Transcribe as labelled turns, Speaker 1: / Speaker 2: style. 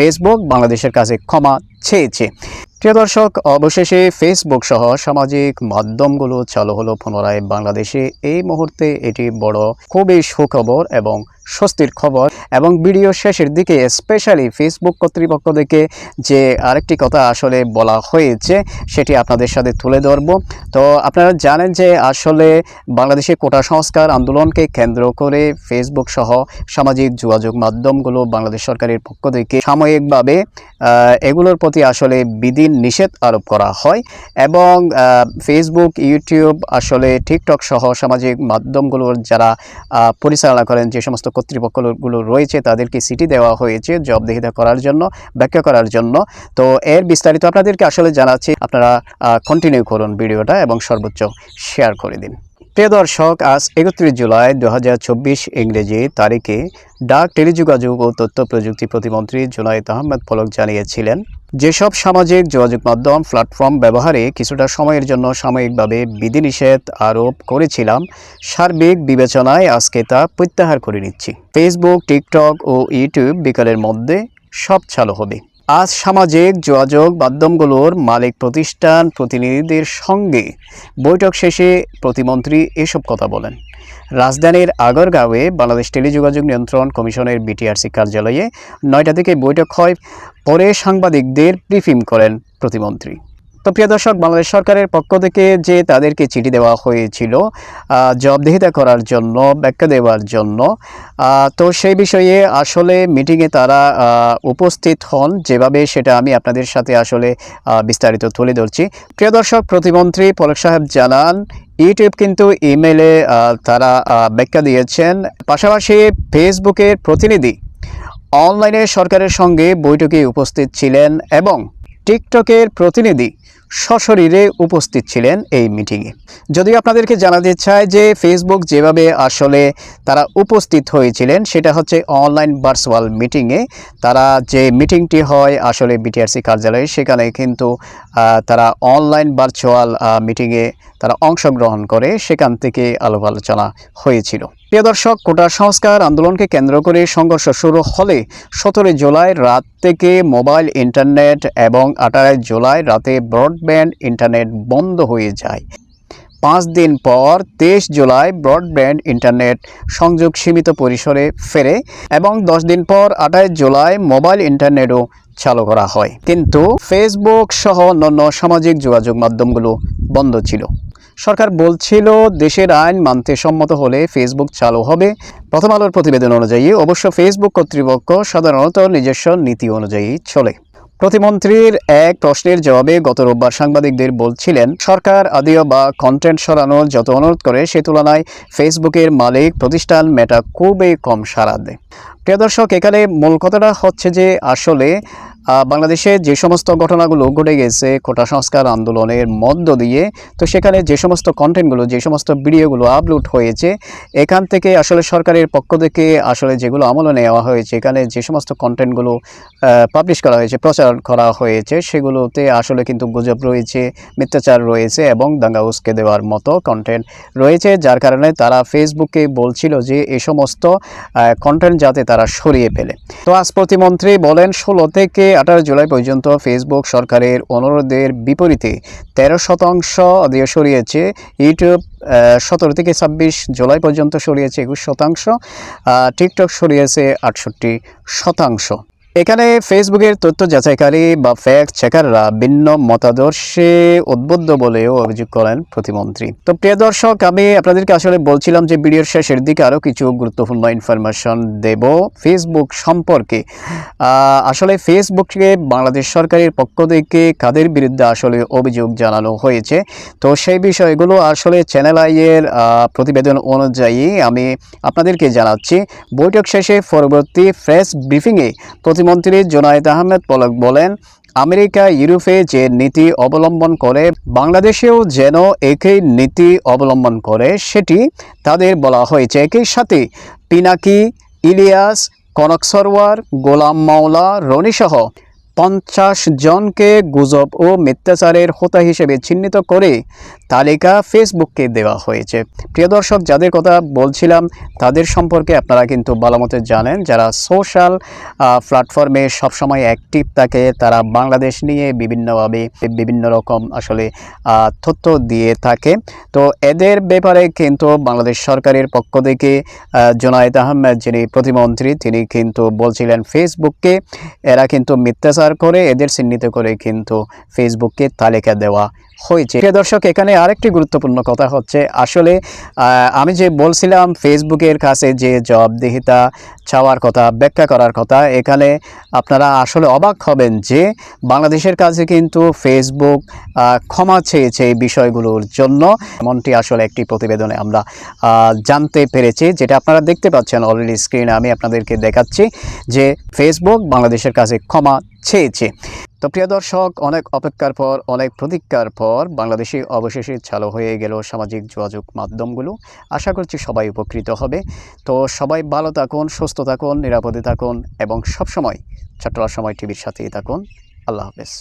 Speaker 1: Facebook বাংলাদেশের কাছে ক্ষমা চেয়েছে। প্রিয় দর্শক, অবশেষে ফেসবুক সহ সামাজিক মাধ্যমগুলো চালু হলো পুনরায় বাংলাদেশে। এই মুহূর্তে এটি বড় খুবই সুখবর এবং স্বস্তির খবর এবং ভিডিও শেষের দিকে স্পেশালি ফেসবুক কর্তৃপক্ষ থেকে যে আরেকটি কথা আসলে বলা হয়েছে, সেটি আপনাদের সাথে তুলে ধরব। তো আপনারা জানেন যে আসলে বাংলাদেশে কোটা সংস্কার আন্দোলনকে কেন্দ্র করে ফেসবুক সহ সামাজিক যোগাযোগ মাধ্যমগুলো বাংলাদেশ সরকারের পক্ষ থেকে সাময়িকভাবে এগুলোর প্রতি আসলে বিধি নিষেধ আরোপ করা হয় এবং ফেসবুক ইউটিউব আসলে টিকটক সহ সামাজিক মাধ্যমগুলোর যারা পরিচালনা করেন যে সমস্ত কর্তৃপক্ষগুলো রয়েছে, তাদেরকে সিটি দেওয়া হয়েছে জবাবদিহিতা করার জন্য, ব্যাখ্যা করার জন্য। তো এর বিস্তারিত আপনাদেরকে আসলে জানাচ্ছি, আপনারা কন্টিনিউ করুন ভিডিওটা এবং সর্বোচ্চ শেয়ার করে দিন। প্রিয় দর্শক, আজ একত্রিশ জুলাই দু হাজার চব্বিশ ইংরেজি তারিখে ডাক, টেলিযোগাযোগ ও তথ্য প্রযুক্তি প্রতিমন্ত্রী জুনাইদ আহমেদ ফলক জানিয়েছিলেন যেসব সামাজিক যোগাযোগ মাধ্যম প্ল্যাটফর্ম ব্যবহারে কিছুটা সময়ের জন্য সাময়িকভাবে বিধিনিষেধ আরোপ করেছিলাম, সার্বিক বিবেচনায় আজকে তা প্রত্যাহার করে নিচ্ছি। ফেসবুক টিকটক ও ইউটিউব বিকালের মধ্যে সব চালু হবে। আজ সামাজিক যোগাযোগ মাধ্যমগুলোর মালিক প্রতিষ্ঠান প্রতিনিধিদের সঙ্গে বৈঠক শেষে প্রতিমন্ত্রী এসব কথা বলেন। রাজধানীর আগরগাঁওয়ে বাংলাদেশ টেলিযোগাযোগ নিয়ন্ত্রণ কমিশনের বিটিআরসি কার্যালয়ে নয়টা থেকে বৈঠক হয়। পরে সাংবাদিকদের ব্রিফিং করেন প্রতিমন্ত্রী। তো প্রিয় দর্শক, বাংলাদেশ সরকারের পক্ষ থেকে যে তাদেরকে চিঠি দেওয়া হয়েছিল জবাবদিহিতা করার জন্য, ব্যাখ্যা দেওয়ার জন্য তো সেই বিষয়ে আসলে মিটিংয়ে তারা উপস্থিত হন। যেভাবে সেটা আমি আপনাদের সাথে আসলে বিস্তারিত তুলে ধরছি। প্রিয় দর্শক, প্রতিমন্ত্রী পলক সাহেব জানান, ইউটিউব কিন্তু ইমেলে তারা ব্যাখ্যা দিয়েছেন। পাশাপাশি ফেসবুকের প্রতিনিধি অনলাইনে সরকারের সঙ্গে বৈঠকে উপস্থিত ছিলেন এবং টিকটকের প্রতিনিধি সশরীরে উপস্থিত ছিলেন এই মিটিংয়ে। যদিও আপনাদেরকে জানাতে চাই যে ফেসবুক যেভাবে আসলে তারা উপস্থিত হয়েছিলেন, সেটা হচ্ছে অনলাইন ভার্চুয়াল মিটিংয়ে তারা যে মিটিংটি হয় আসলে বিটিআরসি কার্যালয়ে, সেখানে কিন্তু তারা অনলাইন ভার্চুয়াল মিটিংয়ে তারা অংশগ্রহণ করে, সেখান থেকে আলাপ আলোচনা হয়েছিল। প্রিয় দর্শক, কোটা সংস্কার আন্দোলনকে কেন্দ্র করে সংঘর্ষ শুরু হলে সতেরোই জুলাই রাত থেকে মোবাইল, ইন্টারনেট এবং আঠারোই জুলাই রাতে ব্রডব্যান্ড ইন্টারনেট বন্ধ হয়ে যায়। পাঁচ দিন পর তেইশ জুলাই ব্রডব্যান্ড ইন্টারনেট সংযোগ সীমিত পরিসরে ফেরে এবং দশ দিন পর আঠাশ জুলাই মোবাইল, ইন্টারনেটও চালু করা হয়। কিন্তু ফেসবুক সহ অন্যান্য সামাজিক যোগাযোগ মাধ্যমগুলো বন্ধ ছিল। সরকার বলছিল, দেশের আইন মানতে সম্মত হলে ফেসবুক চালু হবে। প্রথম আলোর প্রতিবেদন অনুযায়ী অবশ্য ফেসবুক কর্তৃপক্ষ সাধারণত নিজস্ব নীতি অনুযায়ী চলে। প্রতিমন্ত্রীর এক প্রশ্নের জবাবে গত রোববার সাংবাদিকদের বলছিলেন, সরকার আদিও বা কন্টেন্ট সরানোর যত অনুরোধ করে, সে তুলনায় ফেসবুকের মালিক প্রতিষ্ঠান মেটা খুবই কম সাড়া দেয়। প্রিয় দর্শক, এখানে মূল কথাটা হচ্ছে যে আসলে বাংলাদেশে যে সমস্ত ঘটনাগুলো ঘটে গেছে, কোটা সংস্কার আন্দোলনের মধ্য দিয়ে, তো সেখানে যে সমস্ত কন্টেন্টগুলো যে সমস্ত ভিডিওগুলো আপলোড হয়েছে, এখান থেকে আসলে সরকারের পক্ষ থেকে আসলে যেগুলো আমলে নেওয়া হয়েছে, এখানে যে সমস্ত কন্টেন্টগুলো পাবলিশ করা হয়েছে, প্রচার করা হয়েছে, সেগুলোতে আসলে কিন্তু গুজব রয়েছে, মিথ্যাচার রয়েছে এবং দাঙ্গা উস্কে দেওয়ার মতো কন্টেন্ট রয়েছে, যার কারণে তারা ফেসবুকে বলছিল যে এ সমস্ত কন্টেন্ট যাতে তারা সরিয়ে ফেলে। তো আজ প্রতিমন্ত্রী বলেন, ষোলো থেকে আঠারো জুলাই পর্যন্ত ফেসবুক সরকারের অনুরোধের বিপরীতে তেরো শতাংশ দিয়ে সরিয়েছে। ইউটিউব সতেরো থেকে ছাব্বিশ জুলাই পর্যন্ত সরিয়েছে একুশ শতাংশ টিকটক সরিয়েছে আটষট্টি শতাংশ। এখানে ফেসবুকের তথ্য যাচাইকারী বা ফ্যাক্ট চেকাররা ভিন্ন মতাদর্শে উদ্বুদ্ধ বলেও অভিযোগ করেন প্রতিমন্ত্রী। তো প্রিয় দর্শক, আমি আপনাদেরকে আসলে বলছিলাম যে ভিডিওর শেষের দিকে আরও কিছু গুরুত্বপূর্ণ ইনফরমেশন দেব ফেসবুক সম্পর্কে। আসলে ফেসবুককে বাংলাদেশ সরকারের পক্ষ থেকে কাদের বিরুদ্ধে আসলে অভিযোগ জানানো হয়েছে? তো সেই বিষয়গুলো আসলে চ্যানেল আইয়ের প্রতিবেদন অনুযায়ী আমি আপনাদেরকে জানাচ্ছি। বৈঠক শেষে পরবর্তী প্রেস ব্রিফিংয়ে প্রতিমন্ত্রী জোনায়েদ আহমেদ পলক বলেন, আমেরিকা, ইউরোপে যে নীতি অবলম্বন করে, বাংলাদেশেও যেন একই নীতি অবলম্বন করে, সেটি তাদের বলা হয়েছে। একই সাথে পিনাকি, ইলিয়াস কনক সরওয়ার গোলাম মাওলা, রনিসহ পঞ্চাশ জনকে গুজব ও মিথ্যাচারের হোতা হিসেবে চিহ্নিত করে তালিকা ফেসবুককে দেওয়া হয়েছে। প্রিয় দর্শক, যাদের কথা বলছিলাম, তাদের সম্পর্কে আপনারা কিন্তু ভালো মতো জানেন যারা সোশ্যাল প্ল্যাটফর্মে সবসময় অ্যাক্টিভ থাকে, তারা বাংলাদেশ নিয়ে বিভিন্নভাবে বিভিন্ন রকম আসলে তথ্য দিয়ে থাকে। তো এদের ব্যাপারে কিন্তু বাংলাদেশ সরকারের পক্ষ থেকে জোনায়েদ আহমেদ যিনি প্রতিমন্ত্রী, তিনি কিন্তু বলছিলেন ফেসবুককে, এরা কিন্তু মিথ্যাচার করে এদের চিহ্নিত করে কিন্তু ফেসবুককে তালিকা দেওয়া হয়েছে। প্রিয় দর্শক, এখানে আরেকটি গুরুত্বপূর্ণ কথা হচ্ছে, আসলে আমি যে বলছিলাম ফেসবুকের কাছে যে জবাবদিহিতা চাওয়ার কথা, ব্যাখ্যা করার কথা, এখানে আপনারা আসলে অবাক হবেন যে বাংলাদেশের কাছে কিন্তু ফেসবুক ক্ষমা চেয়েছে এই বিষয়গুলোর জন্য। এমনটি আসলে একটি প্রতিবেদনে আমরা জানতে পেরেছি, যেটা আপনারা দেখতে পাচ্ছেন অলরেডি স্ক্রিনে আমি আপনাদেরকে দেখাচ্ছি যে ফেসবুক বাংলাদেশের কাছে ক্ষমা চেয়েছে তো প্রিয় দর্শক, অনেক অপেক্ষার পর, অনেক প্রতীক্ষার পর বাংলাদেশে অবশেষে চালু হয়ে গেল সামাজিক যোগাযোগ মাধ্যমগুলো। আশা করছি সবাই উপকৃত হবে। তো সবাই ভালো থাকুন, সুস্থ থাকুন, নিরাপদে থাকুন এবং সবসময় ছাত্র সময় টিভির সাথেই থাকুন। আল্লাহ হাফেজ।